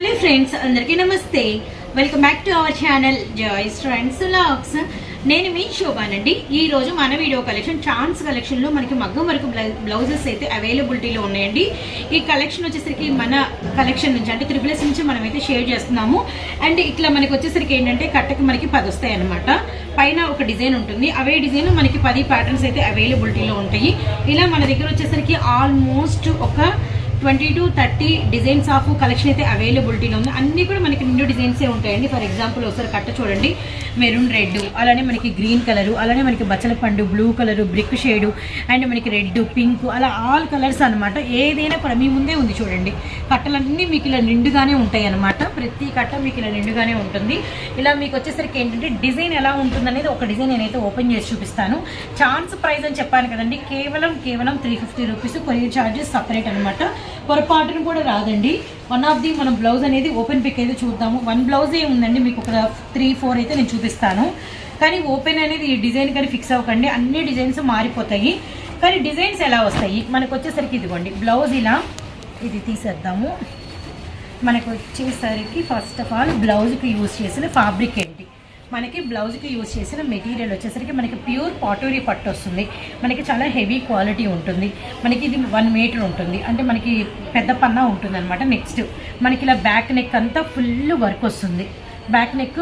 Hello friends అందరికీ నమస్తే. Welcome back to our channel Joyce friends లాక్స్ నేను మీ శోభానండి ఈ రోజు మన వీడియో కలెక్షన్ ఛాన్స్ కలెక్షన్లో మనకి మగ్గం వరకు బ్లౌజెస్ అయితే అవైలబిలిటీలో ఉన్నాయండి. ఈ కలెక్షన్ వచ్చేసరికి మన కలెక్షన్ నుంచి అంటే త్రిపుల్ ఎస్ నుంచి మనం అయితే షేర్ చేస్తున్నాము. అండ్ ఇట్లా మనకి వచ్చేసరికి ఏంటంటే కట్టకి మనకి పది వస్తాయి అనమాట పైన ఒక డిజైన్ ఉంటుంది. అవే డిజైన్ మనకి పది ప్యాటర్న్స్ అయితే అవైలబిలిటీలో ఉంటాయి. ఇలా మన దగ్గర వచ్చేసరికి ఆల్మోస్ట్ ఒక twenty two thirty designs of collection అయితే అవైలబిలిటీలో ఉంది. అన్నీ కూడా మనకి రెండు డిజైన్సే ఉంటాయండి. ఫర్ ఎగ్జాంపుల్ ఒకసారి కట్ట చూడండి. మెరూన్ రెడ్ అలానే మనకి గ్రీన్ కలరు అలానే మనకి బచ్చల పండు blue colour brick shade and మనకి రెడ్ పింక్ అలా ఆల్ కలర్స్ అనమాట ఏదైనా కూడా మీ ముందే ఉంది చూడండి. కట్టలన్నీ మీకు ఇలా నిండుగానే ఉంటాయి అనమాట ప్రతి కట్ట మీకు ఇలా నిండుగానే ఉంటుంది. ఇలా మీకు వచ్చేసరికి ఏంటంటే డిజైన్ ఎలా ఉంటుంది అనేది ఒక డిజైన్ నేనైతే ఓపెన్ చేసి చూపిస్తాను. ఛాన్స్ ప్రైస్ అని చెప్పాను కదండి. కేవలం కేవలం three fifty rupees courier charges separate అనమాట పొరపాటును కూడా రాదండి. వన్ ఆఫ్ ది మనం బ్లౌజ్ అనేది ఓపెన్ పిక్ అయితే చూద్దాము. వన్ బ్లౌజే ఉందండి మీకు ఒక త్రీ ఫోర్ అయితే నేను చూపిస్తాను. కానీ ఓపెన్ అనేది ఈ డిజైన్ కానీ ఫిక్స్ అవ్వకండి. అన్ని డిజైన్స్ మారిపోతాయి. కానీ డిజైన్స్ ఎలా వస్తాయి? మనకు వచ్చేసరికి ఇదిగోండి బ్లౌజ్ ఇలా ఇది తీసేద్దాము. మనకు వచ్చేసరికి ఫస్ట్ ఆఫ్ ఆల్ బ్లౌజ్కి యూజ్ చేసిన ఫ్యాబ్రిక్ ఏంటి? మనకి బ్లౌజ్కి యూజ్ చేసిన మెటీరియల్ వచ్చేసరికి మనకి ప్యూర్ పాటోరీ పట్టు వస్తుంది. మనకి చాలా హెవీ క్వాలిటీ ఉంటుంది. మనకి ఇది వన్ మీటర్ ఉంటుంది. అంటే మనకి పెద్ద పన్నా ఉంటుంది అనమాట నెక్స్ట్. మనకి ఇలా బ్యాక్ నెక్ అంతా ఫుల్ వర్క్ వస్తుంది. బ్యాక్ నెక్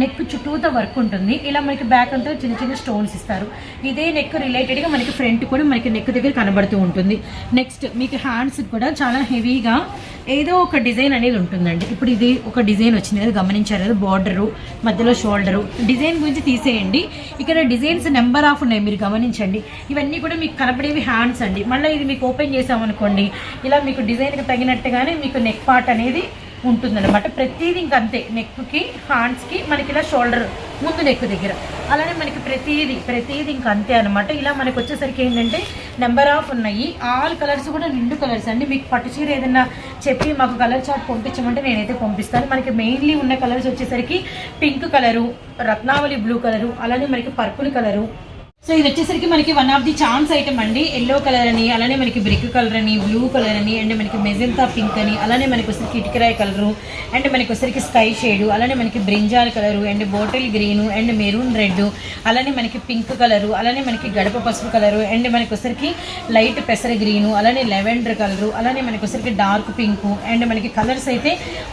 నెక్ చుట్టూతో వర్క్ ఉంటుంది. ఇలా మనకి బ్యాక్ అంతా చిన్న చిన్న స్టోన్స్ ఇస్తారు. ఇదే నెక్ రిలేటెడ్గా మనకి ఫ్రంట్ కూడా మనకి నెక్ దగ్గర కనబడుతూ ఉంటుంది. నెక్స్ట్ మీకు హ్యాండ్స్ కూడా చాలా హెవీగా ఏదో ఒక డిజైన్ అనేది ఉంటుందండి. ఇప్పుడు ఇది ఒక డిజైన్ వచ్చింది. అది గమనించారు? కదా బార్డరు మధ్యలో షోల్డరు డిజైన్ గురించి తీసేయండి. ఇక్కడ డిజైన్స్ నెంబర్ ఆఫ్ ఉన్నాయి. మీరు గమనించండి. ఇవన్నీ కూడా మీకు కనపడేవి హ్యాండ్స్ అండి. మళ్ళీ ఇది మీకు ఓపెన్ చేసామనుకోండి ఇలా మీకు డిజైన్కి తగినట్టుగానే మీకు నెక్ పార్ట్ అనేది ఉంటుందన్నమాట. ప్రతిదీ ఇంక అంతే. నెక్కి హ్యాండ్స్కి మనకి ఇలా షోల్డర్ ముందు నెక్ దగ్గర. అలానే మనకి ప్రతిదీ ప్రతిదీ ఇంక అంతే అనమాట ఇలా మనకి వచ్చేసరికి ఏంటంటే నెంబర్ ఆఫ్ ఉన్నాయి. ఆల్ కలర్స్ కూడా నిండు కలర్స్ అండి. మీకు పట్టు చీర ఏదైనా చెప్పి మాకు కలర్ చార్ట్ పంపించమంటే నేనైతే పంపిస్తాను. మనకి మెయిన్లీ ఉన్న కలర్స్ వచ్చేసరికి పింక్ కలరు రత్నావళి బ్లూ కలరు అలానే మనకి పర్పుల్ కలరు సో ఇది వచ్చేసరికి మనకి one of the chance item అండి. ఎల్లో కలర్ అని అలానే మనకి బ్రిక్ కలర్ అని బ్లూ కలర్ అని అండ్ మనకి మెజంతా పింక్ అని అలానే మనకి వచ్చరికి ఇటుకరాయ్ కలరు అండ్ మనకి వచ్చరికి స్కై షేడు అలానే మనకి brinjal colour and bottle green and maroon red అలానే మనకి పింక్ కలరు అలానే మనకి గడప పసుపు కలరు అండ్ మనకి వచ్చరికి లైట్ పెసర గ్రీను అలానే లెవెండర్ కలరు అలానే మనకి వచ్చరికి డార్క్ పింక్ అండ్ మనకి కలర్స్ అయితే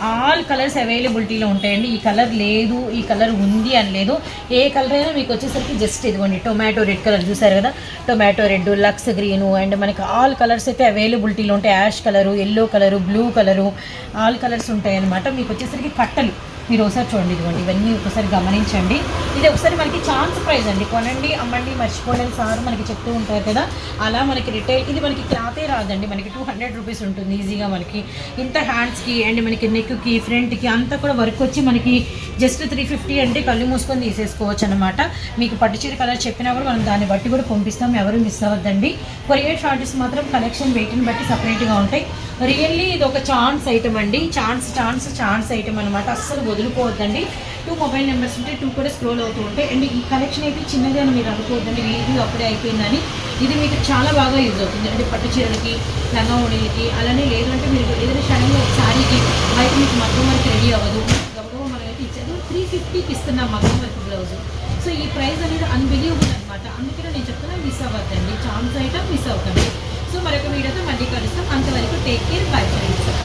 ఆల్ కలర్స్ అవైలబిలిటీలో ఉంటాయండి. ఈ కలర్ లేదు ఈ కలర్ ఉంది అని లేదు ఏ కలర్ అయినా మీకు వచ్చేసరికి జస్ట్ ఇదిగోండి టొమాటో రెడ్ కలర్ చూసారు కదా? Tomato red lux green and మనకి ఆల్ కలర్స్ అయితే అవైలబిలిటీలో ఉంటాయి. Ash colour yellow colour blue colour all colours ఉంటాయి అనమాట మీకు వచ్చేసరికి కట్టలు. మీరు ఒకసారి చూడండి ఇదిగోండి ఇవన్నీ ఒకసారి గమనించండి. ఇది ఒకసారి మనకి ఛాన్స్ ప్రైస్ అండి. కొనండి అమ్మండి మర్చిపోండి సార్ మనకి చెప్తూ ఉంటారు కదా. అలా మనకి రిటైల్ ఇది మనకి క్లాతే రాదండి. మనకి టూ హండ్రెడ్ రూపీస్ ఉంటుంది ఈజీగా మనకి. ఇంత హ్యాండ్స్కి అండ్ మనకి నెక్కి ఫ్రంట్కి అంతా కూడా వర్క్ వచ్చి మనకి జస్ట్ త్రీ ఫిఫ్టీ అంటే కళ్ళు మూసుకొని తీసేసుకోవచ్చు అనమాట మీకు పట్టుచీర కలర్ చెప్పినా కూడా మనం దాన్ని బట్టి కూడా పంపిస్తాం. ఎవరు మిస్ అవ్వద్దండి. కొరియర్ షార్ట్స్ మాత్రం కలెక్షన్ వెయిట్ని బట్టి సపరేట్గా ఉంటాయి. రియల్లీ ఇది ఒక ఛాన్స్ ఐటమ్ అండి. ఛాన్స్ ఛాన్స్ ఛాన్స్ ఐటమ్ అనమాట అస్సలు వదులుకోవద్దండి. టూ మొబైల్ నెంబర్స్ ఉంటే టూ కూడా స్క్రోల్ అవుతూ ఉంటాయి. అండ్ ఈ కలెక్షన్ అయితే చిన్నది అని మీరు అనుకోవద్దండి. వీధి అప్పుడే అయిపోయిందని. ఇది మీకు చాలా బాగా యూజ్ అవుతుంది. అంటే పట్టు చీరలకి లంగా ఓణీలకి అలానే లేదు అంటే మీరు ఏదైనా షడన్గా ఒక శారీకి బయట మీకు మగ్గం వరకు రెడీ అవ్వదు. గబగబా మనం అయితే ఇచ్చేది త్రీ ఫిఫ్టీకి ఇస్తున్నాం మగ్గం వరకు బ్లౌజ్ సో ఈ ప్రైస్ అనేది అన్బిలీవబుల్ అనమాట అందుకనే నేను చెప్తున్నా మిస్ అవ్వద్దండి. ఛాన్స్ ఐటమ్ మిస్ అవుతుంది వీడియోతో మళ్ళీ కలుస్తాం. అంతవరకు టేక్ కేర్ బై ఫ్రెండ్స్